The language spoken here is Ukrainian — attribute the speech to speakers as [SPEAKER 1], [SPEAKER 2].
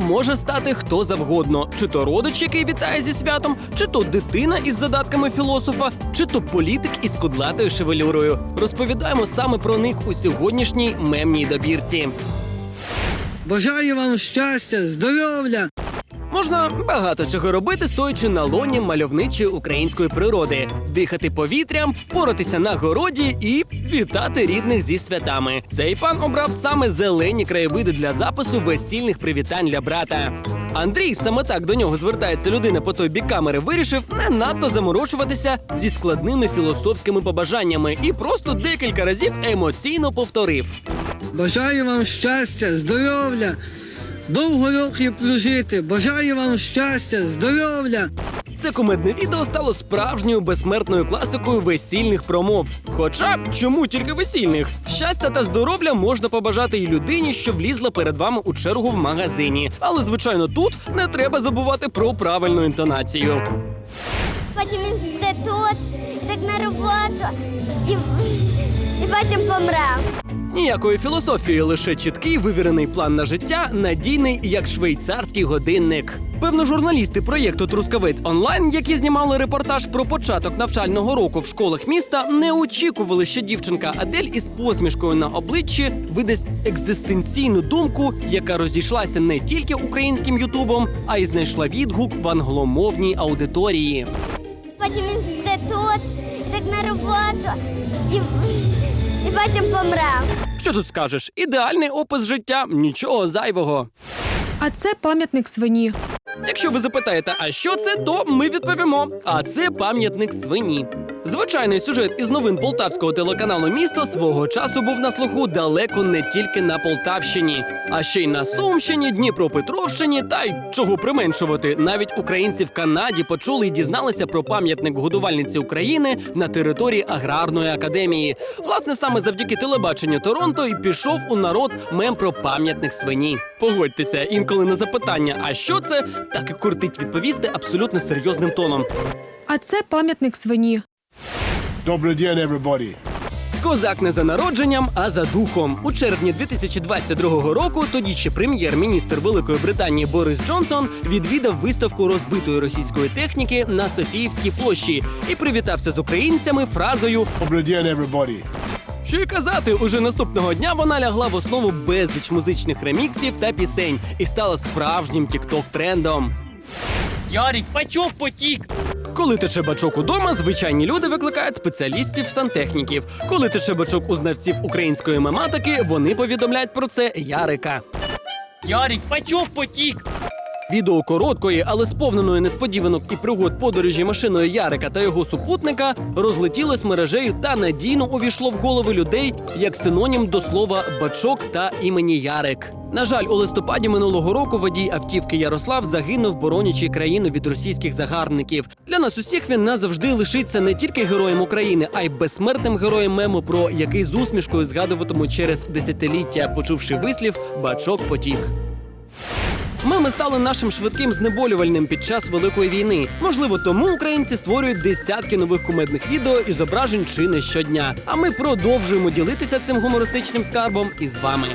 [SPEAKER 1] може стати хто завгодно: чи то родич, який вітає зі святом, чи то дитина із задатками філософа, чи то політик із кудлатою шевелюрою. Розповідаємо саме про них у сьогоднішній мемній добірці.
[SPEAKER 2] Бажаю вам щастя, здоров'я,
[SPEAKER 1] Можна багато чого робити, стоячи на лоні мальовничої української природи, дихати повітрям, поратися на городі і вітати рідних зі святами. Цей пан обрав саме зелені краєвиди для запису весільних привітань для брата. Андрій саме так до нього звертається людина по той бік камери. Вирішив не надто заморочуватися зі складними філософськими побажаннями і просто декілька разів емоційно повторив.
[SPEAKER 2] бажаю вам щастя, здоров'я, довго років прожити, бажаю вам щастя, здоров'я.
[SPEAKER 1] Це кумедне відео стало справжньою безсмертною класикою весільних промов. Хоча чому тільки весільних? Щастя та здоров'я можна побажати і людині, що влізла перед вами у чергу в магазині. Але звичайно, тут не треба забувати про правильну інтонацію.
[SPEAKER 3] потім інститут, так на роботу і, і потім помрав.
[SPEAKER 1] Ніякої філософії, лише чіткий вивірений план на життя, надійний як швейцарський годинник. Певно, журналісти проєкту Трускавець онлайн, які знімали репортаж про початок навчального року в школах міста, не очікували, що дівчинка Адель із посмішкою на обличчі видасть екзистенційну думку, яка розійшлася не тільки українським ютубом, а й знайшла відгук в англомовній аудиторії.
[SPEAKER 3] Потім інститут, так на роботу і, і потім помрав.
[SPEAKER 1] Що тут скажеш? Ідеальний опис життя, нічого зайвого.
[SPEAKER 4] А це пам'ятник свині.
[SPEAKER 1] Якщо ви запитаєте, а що це, то ми відповімо. А це пам'ятник свині. Звичайний сюжет із новин полтавського телеканалу Місто свого часу був на слуху далеко не тільки на Полтавщині, а ще й на Сумщині, Дніпропетровщині та й чого применшувати. Навіть українці в Канаді почули і дізналися про пам'ятник годувальниці України на території аграрної академії. Власне, саме завдяки телебаченню Торонто і пішов у народ мем про пам'ятник свині. Погодьтеся, інколи на запитання, а що це, так і куртить відповісти абсолютно серйозним тоном.
[SPEAKER 4] А це пам'ятник свині.
[SPEAKER 5] Добрый день, everybody.
[SPEAKER 1] Козак не за народженням, а за духом. У червні 2022 року тоді ще прем'єр-міністр Великої Британії Борис Джонсон відвідав виставку розбитої російської техніки на Софіївській площі і привітався з українцями фразою
[SPEAKER 5] Добрый день, everybody.
[SPEAKER 1] Що й казати, уже наступного дня вона лягла в основу безліч музичних реміксів та пісень і стала справжнім тікток-трендом.
[SPEAKER 6] Ярик, бачок потік.
[SPEAKER 1] Коли тече бачок удома, звичайні люди викликають спеціалістів сантехніків. Коли тече бачок у знавців української мематики, вони повідомляють про це Ярика.
[SPEAKER 6] Ярик, бачок потік.
[SPEAKER 1] Відео короткої, але сповненої несподіванок і пригод подорожі машиною Ярика та його супутника розлетілось мережею та надійно увійшло в голови людей як синонім до слова бачок та імені Ярик. На жаль, у листопаді минулого року водій автівки Ярослав загинув, боронячи країну від російських загарбників. Для нас усіх він назавжди лишиться не тільки героєм України, а й безсмертним героєм мему, про який з усмішкою згадуватимуть через десятиліття, почувши вислів бачок потік. Меми стали нашим швидким знеболювальним під час великої війни. Можливо, тому українці створюють десятки нових кумедних відео і зображень чи не щодня. А ми продовжуємо ділитися цим гумористичним скарбом із вами.